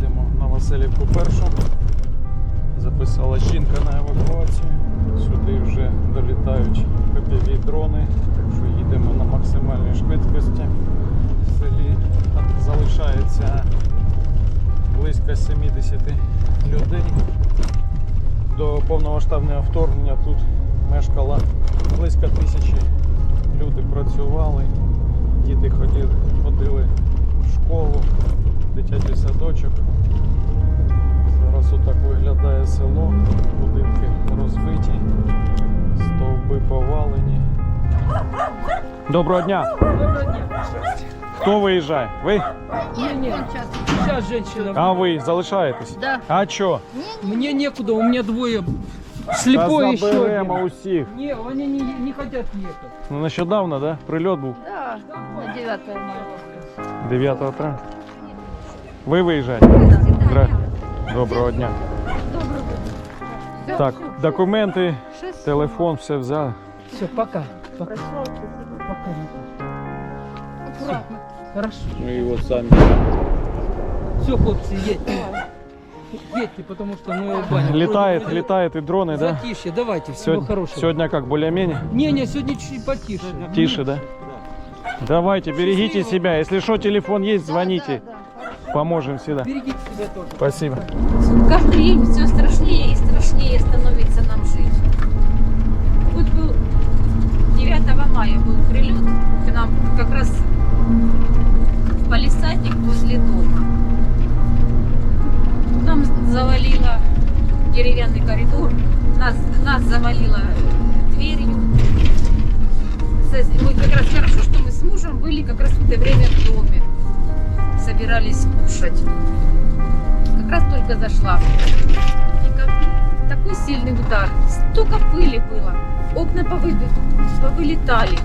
Їдемо на Васильівку першу. Записала жінка на евакуацію. Сюди вже долітають ППВ дрони, так що їдемо на максимальній швидкості. В селі залишається близько 70 людей. До повномасштабного вторгнення тут мешкало близько тисячі. Люди працювали, діти ходили, ходили в школу, дитячий садочок. Зараз отак виглядає село, будинки розбиті, стовби повалені. Доброго дня! Хто виїжджає? Ви? Не, не, сейчас женщина. А ви залишаєтесь? Да. А що? Мне некуда, у меня двое. Та Слепой еще заберемо один. усіх. Не, они не, не хотят ехать. Ну, нещодавно, да? Прильот був Да, на 9 мая. 9 травня. Ви виїжджаєте? Здра- Доброго дня. Так, документи, телефон, все взяли. Все, пока. Пока. Пока. Аккуратно. Хорошо. Ну і от самі. Все, хлопцы, едьте. Едьте, потому что мы в бане. Літають, літають і дрони, да? Затишье, давайте, всего Сьогодні, хорошего. сьогодні як, более-менее? Не, не, сегодня чуть потише. Тише, да? Давайте, берегите себя. Если что, телефон есть, звоните. Поможем всегда. Берегите себя тоже. Спасибо. Каждый день все страшнее и страшнее становится нам жить. Вот был 9 мая был прилет к нам как раз в палисадник возле дома. Нам завалило деревянный коридор, нас, нас завалило э, дверью. Мы как раз хорошо, что мы с мужем были как раз в это время в доме. Кушать как раз только зашла. И как такой сильный удар. Столько пыли было. Окна повыби- повылетали.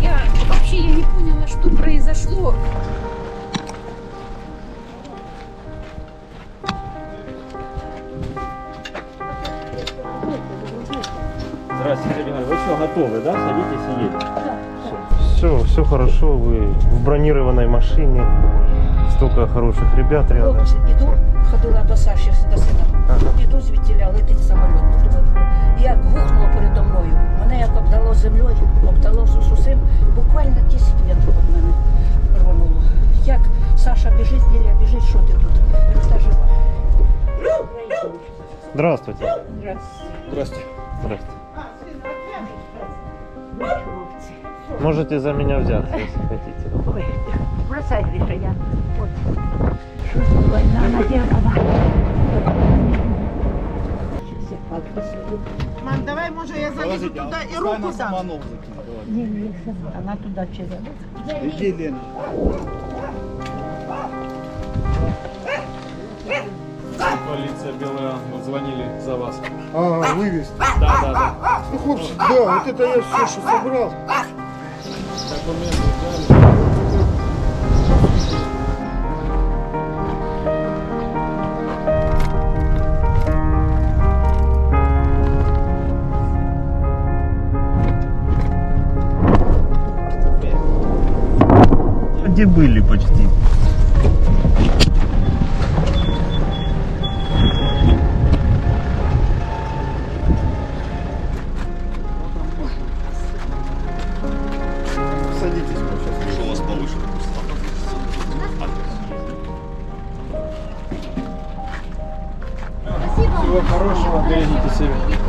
Я вообще я не поняла, что произошло. Здравствуйте, Ирина. Вы все готовы, да? Садитесь и едете Все, все хорошо, вы в бронированной машине, столько хороших ребят рядом. Хлопці, іду, ходила до Саші до сина. Ага. Іду звідтіля, летить самоліт. Думаю, Як гухнуло передо мною. Мене як обдало землею, обдало з усім. Буквально 10 метрів від мене рвануло. Як Саша біжить, біля біжить, що ти тут? Я кажу, «Та жива. Здравствуйте. Здрасте. Здравствуйте. Можете за меня взяться, если хотите. Ой, бросай, Гриша, я. От. Що за війна надягала? Мам, давай, може, я залізу туди і руку дам. Ні, ні, вона туди через. Полиция Белый Ангел звонили за вас. А, вывез. Да, да, да. Ну, хлопцы, да, вот это я все, что собрал. Где были почти? Что у вас повыше? Всего хорошего, берегите себя.